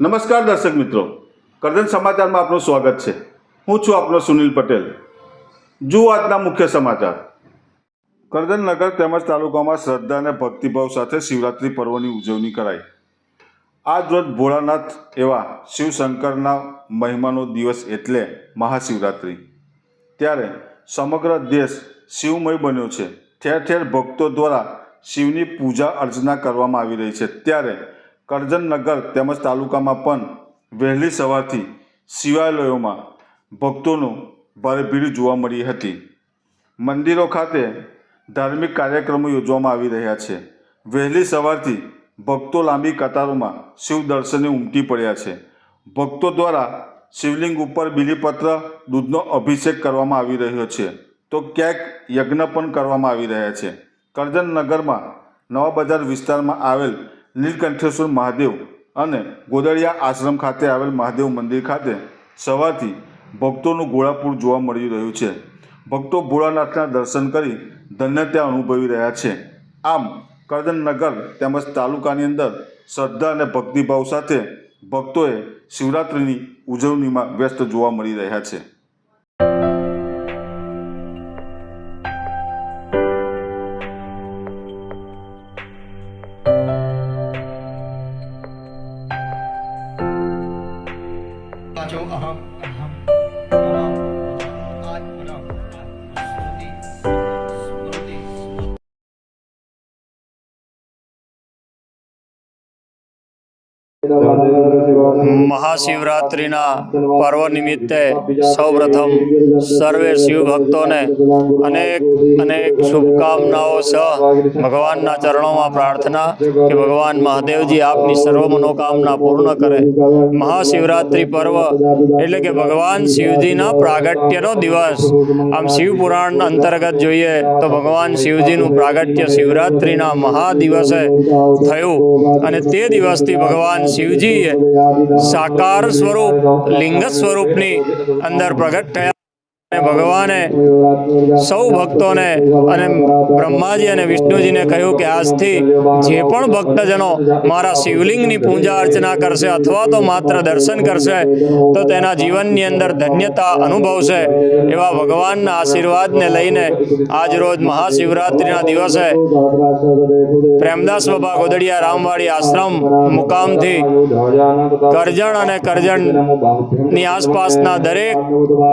નમસ્કાર દર્શક મિત્રો. કરજણ સમાચારમાં આપનું સ્વાગત છે. હું છું આપનો સુનિલ પટેલ. જુઓ આજના મુખ્ય સમાચાર. કરજણ તેમજ તાલુકામાં શ્રદ્ધા અને ભક્તિભાવ સાથે શિવરાત્રિ પર્વની ઉજવણી કરાઈ. આજ રોજ ભોળાનાથ એવા શિવશંકરના મહિમાનો દિવસ એટલે મહાશિવરાત્રિ. ત્યારે સમગ્ર દેશ શિવમય બન્યો છે. ઠેર ઠેર ભક્તો દ્વારા શિવની પૂજા અર્ચના કરવામાં આવી રહી છે. ત્યારે કરજણ નગર તેમજ તાલુકામાં પણ વહેલી સવારથી શિવાલયોમાં ભક્તોનું ભારે ભીડ જોવા મળી હતી. મંદિરો ખાતે ધાર્મિક કાર્યક્રમો યોજવામાં આવી રહ્યા છે. વહેલી સવારથી ભક્તો લાંબી કતારોમાં શિવ દર્શને ઉમટી પડ્યા છે. ભક્તો દ્વારા શિવલિંગ ઉપર બિલીપત્ર, દૂધનો અભિષેક કરવામાં આવી રહ્યો છે. તો ક્યાંક યજ્ઞ પણ કરવામાં આવી રહ્યા છે. કરજણ નગરમાં નવા બજાર વિસ્તારમાં આવેલ નીલકંઠેશ્વર મહાદેવ અને ગોદળિયા આશ્રમ ખાતે આવેલ મહાદેવ મંદિર ખાતે સવારથી ભક્તોનું ગોળાપૂર જોવા મળી રહ્યું છે. ભક્તો ભોળાનાથના દર્શન કરી ધન્યતા અનુભવી રહ્યા છે. આમ કરદનનગર તેમજ તાલુકાની અંદર શ્રદ્ધા અને ભક્તિભાવ સાથે ભક્તોએ શિવરાત્રિની ઉજવણીમાં વ્યસ્ત જોવા મળી રહ્યા છે. 就啊 મહાશિવરાત્રિના પર્વ નિમિત્તે સૌપ્રથમ સર્વે શિવભક્તોને અનેક અનેક શુભકામનાઓ સહ ભગવાનના ચરણોમાં પ્રાર્થના કે ભગવાન મહાદેવજી આપની સર્વ મનોકામના પૂર્ણ કરે. મહાશિવરાત્રિ પર્વ એટલે કે ભગવાન શિવજીના પ્રાગટ્યનો દિવસ. આમ શિવ પુરાણ અંતર્ગત જોઈએ તો ભગવાન શિવજીનું પ્રાગટ્ય શિવરાત્રિના મહાદિવસે થયું અને તે દિવસથી ભગવાન શિવજીએ સાકાર સ્વરૂપ લિંગ સ્વરૂપની અંદર પ્રગટ થયા. ભગવાને સૌ ભક્તોને અને બ્રહ્માજી અને વિષ્ણુજીને કહ્યું કે આજથી જે પણ ભક્તજનો મારા શિવલિંગની પૂજા અર્ચના કરશે અથવા તો માત્ર દર્શન કરશે, તો તેના જીવનની અંદર ધન્યતા અનુભવશે એવા ભગવાનના આશીર્વાદને લઈને આજ રોજ મહાશિવરાત્રિના દિવસે પ્રેમદાસ બાબા ગોદડિયા રામવાડી આશ્રમ મુકામથી કરજણ અને કરજણની આસપાસના દરેક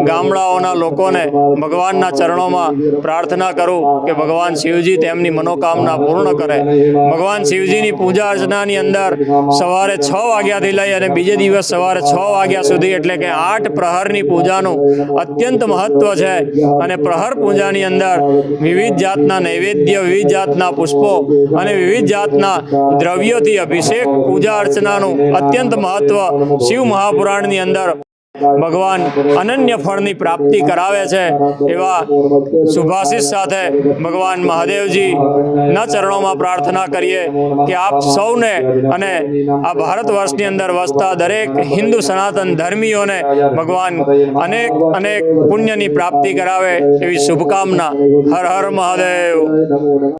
ગામડાઓના લોકોને ભગવાનના ચરણોમાં પ્રાર્થના કરું કે ભગવાન શિવજી તેમની મનોકામના પૂર્ણ કરે. ભગવાન શિવજીની પૂજા અર્ચનાની અંદર સવારે છ વાગ્યાથી લઈ અને બીજે દિવસ સવારે છ વાગ્યા સુધી એટલે કે આઠ પ્રહરની પૂજાનું અત્યંત મહત્વ છે. અને પ્રહર પૂજાની અંદર વિવિધ જાતના નૈવેદ્ય, વિવિધ જાતના પુષ્પો અને વિવિધ જાતના દ્રવ્યોથી અભિષેક, પૂજા અર્ચનાનું અત્યંત મહત્વ શિવ મહાપુરાણની અંદર ભગવાન અનન્ય ફળની પ્રાપ્તિ કરાવે છે એવા સુભાષિસ સાથે ભગવાન મહાદેવજીના ચરણોમાં પ્રાર્થના કરીએ કે આપ સૌને અને આ ભારત વર્ષની અંદર વસતા દરેક હિન્દુ સનાતન ધર્મીઓને ભગવાન અનેક અનેક પુણ્યની પ્રાપ્તિ કરાવે એવી શુભકામના. હર હર મહાદેવ.